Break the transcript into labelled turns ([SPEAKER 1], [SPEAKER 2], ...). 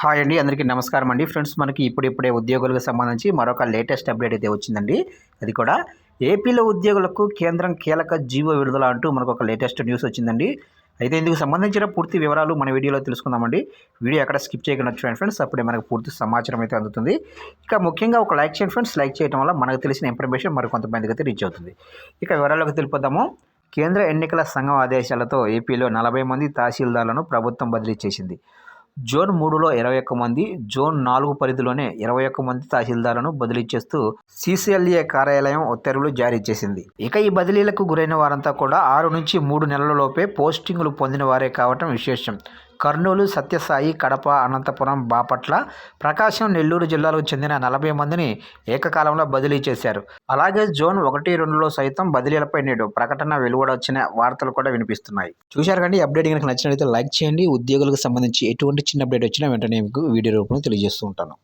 [SPEAKER 1] Hi అండి అందరికీ నమస్కారం అండి. ఫ్రెండ్స్ మనకి ఇప్పుడిప్పుడే ఉద్యోగులకు సంబంధించి మరొక లేటెస్ట్ అప్డేట్ అయితే వచ్చిందండి. అది కూడా ఏపీలో ఉద్యోగులకు కేంద్రం కీలక జీవో విడుదల అంటూ మనకు ఒక లేటెస్ట్ న్యూస్ వచ్చిందండి. అయితే ఇందుకు సంబంధించిన పూర్తి వివరాలు మన వీడియోలో తెలుసుకుందామండి. వీడియో ఎక్కడ స్కిప్ చేయకుండా చూడండి ఫ్రెండ్స్ అప్పుడే మనకు పూర్తి సమాచారం అయితే అందుతుంది. ఇక ముఖ్యంగా ఒక లైక్ చేయండి ఫ్రెండ్స్. లైక్ చేయడం వల్ల మనకు తెలిసిన ఇన్ఫర్మేషన్ మరి కొంతమందికి అయితే రీచ్ అవుతుంది. ఇక వివరాలకు తెలిపోదాము కేంద్ర ఎన్నికల సంఘం ఆదేశాలతో ఏపీలో నలభై మంది తహసీల్దార్లను ప్రభుత్వం బదిలీ చేసింది. జోన్ మూడులో ఇరవై ఒక్క మంది జోన్ నాలుగు పరిధిలోనే ఇరవై ఒక్క మంది తహసీల్దార్లను బదిలీ చేస్తూ సీసీఎల్ఏ కార్యాలయం ఉత్తర్వులు జారీ చేసింది. ఇక ఈ బదిలీలకు గురైన వారంతా కూడా ఆరు నుంచి మూడు నెలల లోపే పోస్టింగులు పొందిన వారే కావటం విశేషం. కర్నూలు సత్యసాయి కడప అనంతపురం బాపట్ల ప్రకాశం నెల్లూరు జిల్లాలకు చెందిన నలభై మందిని ఏకకాలంలో బదిలీ చేశారు. అలాగే జోన్ ఒకటి రెండులో సైతం బదిలీలపై నేడు ప్రకటన వెలువడొచ్చిన వార్తలు కూడా వినిపిస్తున్నాయి. చూశారు కండి అప్డేట్ కనుక నచ్చినట్లయితే లైక్ చేయండి. ఉద్యోగులకు సంబంధించి ఎటువంటి చిన్న అప్డేట్ వచ్చినా వెంటనే మీకు వీడియో రూపంలో తెలియజేస్తూ ఉంటాను.